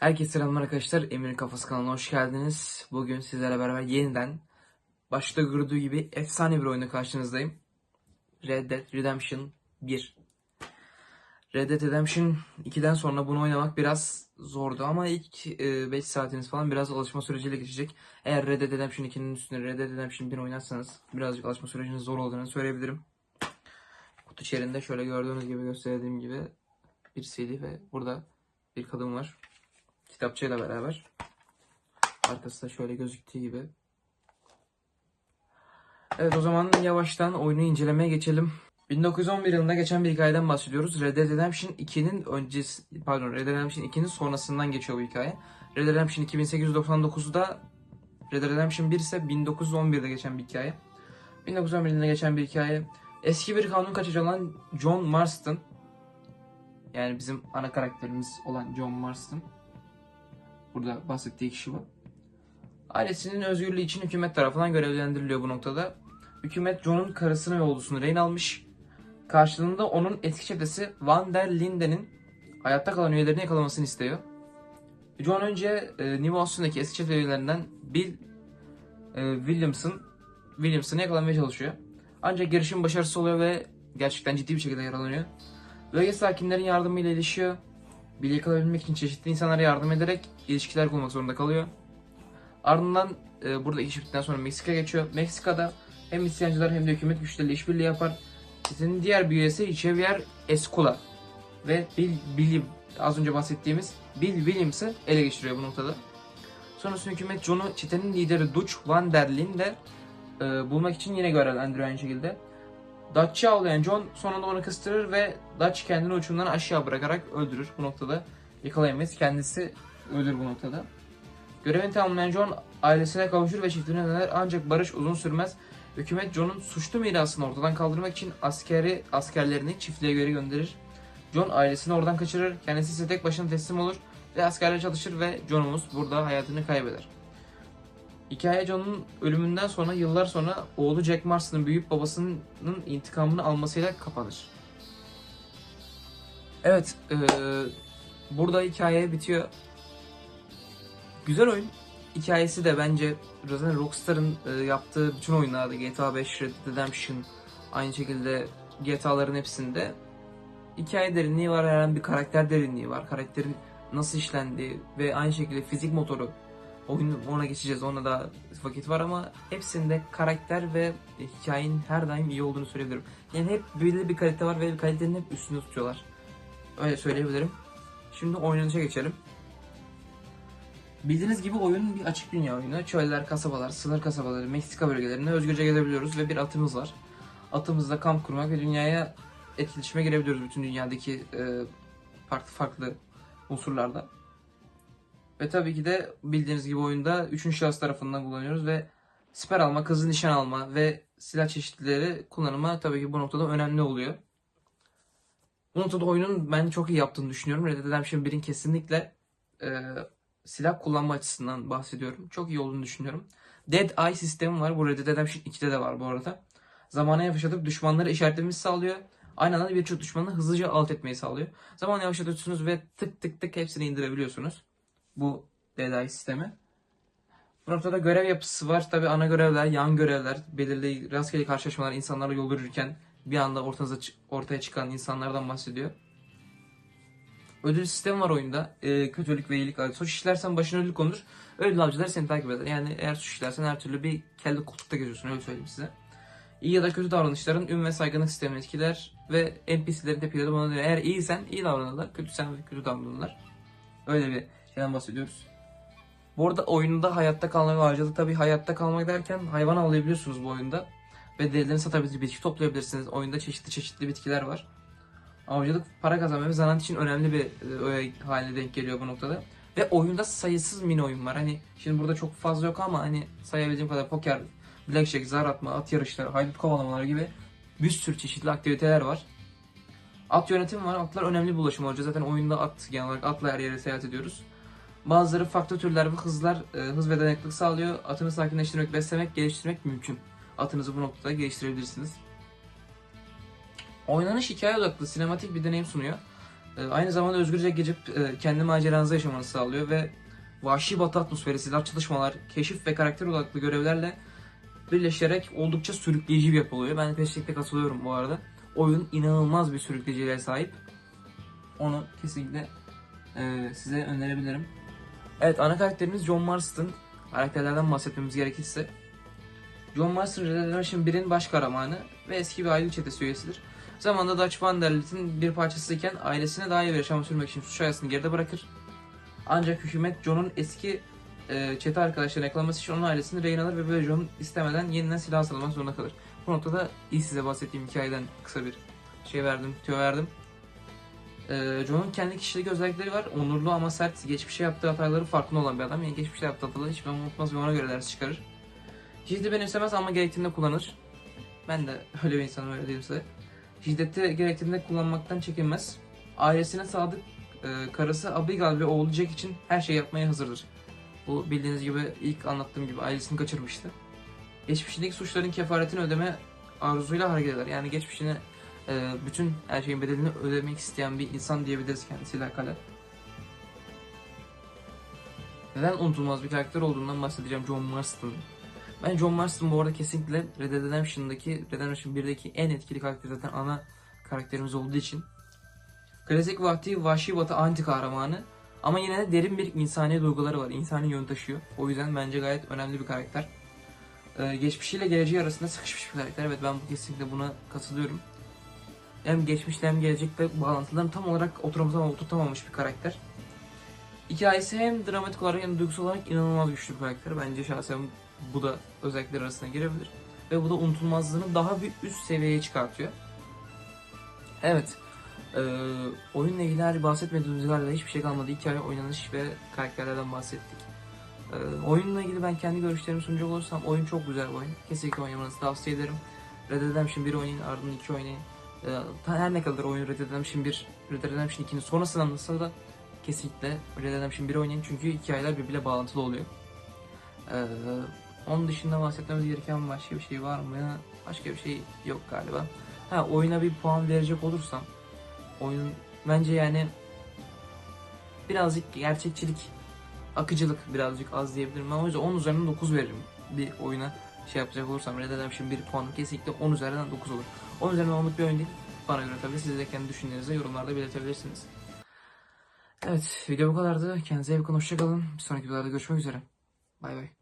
Herkese selamlar arkadaşlar. Emir'in Kafası kanalına hoş geldiniz. Bugün sizlerle beraber yeniden başta gördüğü gibi efsane bir oyuna karşınızdayım. Red Dead Redemption 1. Red Dead Redemption 2'den sonra bunu oynamak biraz zordu ama ilk 5 saatiniz falan biraz alışma süreciyle geçecek. Eğer Red Dead Redemption 2'nin üstüne Red Dead Redemption 1 oynarsanız birazcık alışma sürecinin zor olduğunu söyleyebilirim. Kutu içerisinde şöyle gördüğünüz gibi gösterdiğim gibi bir CD ve burada bir kadın var kitapçıyla beraber. Arkası da şöyle gözüktüğü gibi. Evet o zaman yavaştan oyunu incelemeye geçelim. 1911 yılında geçen bir hikayeden bahsediyoruz. Red Dead Redemption 2'nin öncesi, pardon Red Dead Redemption 2'nin sonrasından geçiyor bu hikaye. Red Dead Redemption 2899'da Red Dead Redemption 1 ise 1911'de geçen bir hikaye. 1911 yılında geçen bir hikaye. Eski bir kanun kaçırıcı olan John Marston yani bizim ana karakterimiz olan John Marston Burada bahsettiği kişi bu. Ailesinin özgürlüğü için hükümet tarafından görevlendiriliyor bu noktada. Hükümet John'un karısını ve oğlusunu rehin almış. Karşılığında onun eski çetesi Van der Linden'in hayatta kalan üyelerini yakalamasını istiyor. John önce e, New Austin'daki eski çete üyelerinden Bill e, Williamson Williamson'ı yakalamaya çalışıyor. Ancak girişim başarısız oluyor ve gerçekten ciddi bir şekilde yaralanıyor. Bölge sakinlerin yardımıyla ilişiyor. Bill'i yakalayabilmek için çeşitli insanlara yardım ederek ilişkiler kurmak zorunda kalıyor. Ardından e, burada iş bittikten sonra Meksika geçiyor. Meksika'da hem isyancılar hem de hükümet güçleriyle işbirliği yapar. Çetenin diğer bir üyesi Xavier Escola ve Bill, Bill az önce bahsettiğimiz Bill Williams'ı ele geçiriyor bu noktada. Sonrasında hükümet John'u çetenin lideri Dutch Van der Linde e, bulmak için yine görevlendiriyor aynı şekilde. Dutch'ı avlayan John sonunda onu kıstırır ve Dutch kendini uçurumdan aşağı bırakarak öldürür bu noktada. Yakalayamayız. Kendisi ölür bu noktada. Görevini tamamlayan John ailesine kavuşur ve çiftliğine döner ancak barış uzun sürmez. Hükümet John'un suçlu mirasını ortadan kaldırmak için askeri askerlerini çiftliğe göre gönderir. John ailesini oradan kaçırır, kendisi ise tek başına teslim olur ve askerle çalışır ve John'umuz burada hayatını kaybeder. Hikaye John'un ölümünden sonra yıllar sonra oğlu Jack Marston'ın büyük babasının intikamını almasıyla kapanır. Evet, eee, burada hikaye bitiyor. Güzel oyun. Hikayesi de bence zaten Rockstar'ın e, yaptığı bütün oyunlarda GTA 5, Red Dead Redemption, aynı şekilde GTA'ların hepsinde hikaye derinliği var, herhangi bir karakter derinliği var. Karakterin nasıl işlendiği ve aynı şekilde fizik motoru oyun ona geçeceğiz. Ona da vakit var ama hepsinde karakter ve hikayenin her daim iyi olduğunu söyleyebilirim. Yani hep belirli bir kalite var ve kalitenin hep üstünde tutuyorlar. Öyle söyleyebilirim. Şimdi oynanışa geçelim. Bildiğiniz gibi oyun bir açık dünya oyunu. Çöller, kasabalar, sınır kasabaları, Meksika bölgelerinde özgürce gezebiliyoruz ve bir atımız var. Atımızla kamp kurmak ve dünyaya etkileşime girebiliyoruz bütün dünyadaki e, farklı farklı unsurlarda. Ve tabii ki de bildiğiniz gibi oyunda 3. şahıs tarafından kullanıyoruz ve siper alma, hızlı nişan alma ve silah çeşitleri kullanımı tabii ki bu noktada önemli oluyor. Bu noktada oyunun ben çok iyi yaptığını düşünüyorum. Red Dead Redemption 1'in kesinlikle e, silah kullanma açısından bahsediyorum. Çok iyi olduğunu düşünüyorum. Dead Eye sistemi var. Bu Red Dead Redemption 2'de de var bu arada. Zamana yavaşlatıp düşmanları işaretlememizi sağlıyor. Aynı anda birçok düşmanı hızlıca alt etmeyi sağlıyor. Zamanı yavaşlatıyorsunuz ve tık tık tık hepsini indirebiliyorsunuz. Bu Eye sistemi. Bu noktada görev yapısı var. Tabi ana görevler, yan görevler, belirli rastgele karşılaşmalar, insanlarla yol yürürken bir anda ortanıza, ortaya çıkan insanlardan bahsediyor. Ödül sistemi var oyunda. Ee, kötülük ve iyilik adil. Suç işlersen başına ödül konur. Ödül avcıları seni takip eder. Yani eğer suç işlersen her türlü bir kelle koltukta geziyorsun öyle söyleyeyim size. İyi ya da kötü davranışların ün ve saygınlık sistemini etkiler ve NPC'lerin tepkileri buna diyor. Eğer iyisen iyi davranırlar, kötüsen kötü davranırlar. Öyle bir şeyden bahsediyoruz. Bu arada oyunda hayatta kalma ve avcılık tabii hayatta kalmak derken hayvan avlayabiliyorsunuz bu oyunda. Ve derilerini satabilirsiniz, bitki toplayabilirsiniz. Oyunda çeşitli çeşitli bitkiler var. Avcılık para kazanma ve zanaat için önemli bir öğe haline denk geliyor bu noktada. Ve oyunda sayısız mini oyun var. Hani şimdi burada çok fazla yok ama hani sayabildiğim kadar poker, blackjack, zar atma, at yarışları, haydut kovalamalar gibi bir sürü çeşitli aktiviteler var. At yönetimi var. Atlar önemli bir ulaşım aracı. Zaten oyunda at genel olarak atla her yere seyahat ediyoruz. Bazıları farklı türler ve hızlar e, hız ve dayanıklılık sağlıyor. Atını sakinleştirmek, beslemek, geliştirmek mümkün. Atınızı bu noktada geliştirebilirsiniz. Oynanış hikaye odaklı, sinematik bir deneyim sunuyor. E, aynı zamanda özgürce geçip e, kendi maceranızı yaşamanızı sağlıyor ve vahşi batı atmosferi, silah çalışmalar, keşif ve karakter odaklı görevlerle birleşerek oldukça sürükleyici bir yapı oluyor. Ben kesinlikle katılıyorum bu arada. Oyun inanılmaz bir sürükleyiciliğe sahip. Onu kesinlikle e, size önerebilirim. Evet ana karakterimiz John Marston. Karakterlerden bahsetmemiz gerekirse. John Marston Red Dead Redemption 1'in baş kahramanı ve eski bir aile çetesi üyesidir. Zamanında Dutch Van der Lit'in bir parçasıyken ailesine daha iyi bir yaşam sürmek için suç hayatını geride bırakır. Ancak hükümet John'un eski e, çete arkadaşlarını yakalaması için onun ailesini rehin alır ve böyle John istemeden yeniden silah sağlamak zorunda kalır. Bu noktada ilk size bahsettiğim hikayeden kısa bir şey verdim, tüyo verdim. Ee, John'un kendi kişilik özellikleri var. Onurlu ama sert. Geçmişe yaptığı hataları farkında olan bir adam. Yani geçmişte yaptığı hataları hiçbir zaman unutmaz ve ona göre ders çıkarır. Şiddeti benimsemez ama gerektiğinde kullanır. Ben de öyle bir insanım öyle diyeyim size. Şiddeti gerektiğinde kullanmaktan çekinmez. Ailesine sadık e, karısı Abigail ve oğlu Jack için her şeyi yapmaya hazırdır. Bu bildiğiniz gibi ilk anlattığım gibi ailesini kaçırmıştı. Geçmişindeki suçların kefaretini ödeme arzuyla hareket eder. Yani geçmişine e, bütün her şeyin bedelini ödemek isteyen bir insan diyebiliriz kendisiyle alakalı. Neden unutulmaz bir karakter olduğundan bahsedeceğim John Marston. Ben John Marston bu arada kesinlikle Red Dead Redemption'daki, Red Dead Redemption 1'deki en etkili karakter zaten ana karakterimiz olduğu için. Klasik vakti vahşi batı anti kahramanı ama yine de derin bir insani duyguları var. İnsani yön taşıyor. O yüzden bence gayet önemli bir karakter. Ee, geçmişiyle geleceği arasında sıkışmış bir karakter. Evet ben bu kesinlikle buna katılıyorum. Hem geçmişle hem gelecekle bağlantılarını tam olarak oturtamamış, oturtamamış bir karakter. Hikayesi hem dramatik olarak hem duygusal olarak inanılmaz güçlü bir karakter. Bence şahsen bu da özellikler arasına girebilir. Ve bu da unutulmazlığını daha bir üst seviyeye çıkartıyor. Evet. Ee, oyunla ilgili her bahsetmediğimiz galiba hiçbir şey kalmadı. Hikaye, oynanış ve karakterlerden bahsettik. Ee, oyunla ilgili ben kendi görüşlerimi sunacak olursam oyun çok güzel bir oyun. Kesinlikle oynamanızı tavsiye ederim. Red Dead Redemption 1 oynayın, ardından 2 oynayın. Ee, her ne kadar oyun Red Dead Redemption 1, Red Dead Redemption 2'nin sonrasında anlatsa da kesinlikle Red Dead Redemption 1 oynayın çünkü hikayeler birbiriyle bağlantılı oluyor. Ee, onun dışında bahsetmemiz gereken başka bir şey var mı? Başka bir şey yok galiba. Ha oyuna bir puan verecek olursam oyun bence yani birazcık gerçekçilik, akıcılık birazcık az diyebilirim. Ben o yüzden 10 üzerinden 9 veririm bir oyuna şey yapacak olursam Red Redemption 1 puanı kesinlikle 10 üzerinden 9 olur. 10 üzerinden 10'luk bir oyun değil. Bana göre tabii siz de kendi düşüncelerinizi yorumlarda belirtebilirsiniz. Evet video bu kadardı. Kendinize iyi bakın. Hoşçakalın. Bir sonraki videolarda görüşmek üzere. Bay bay.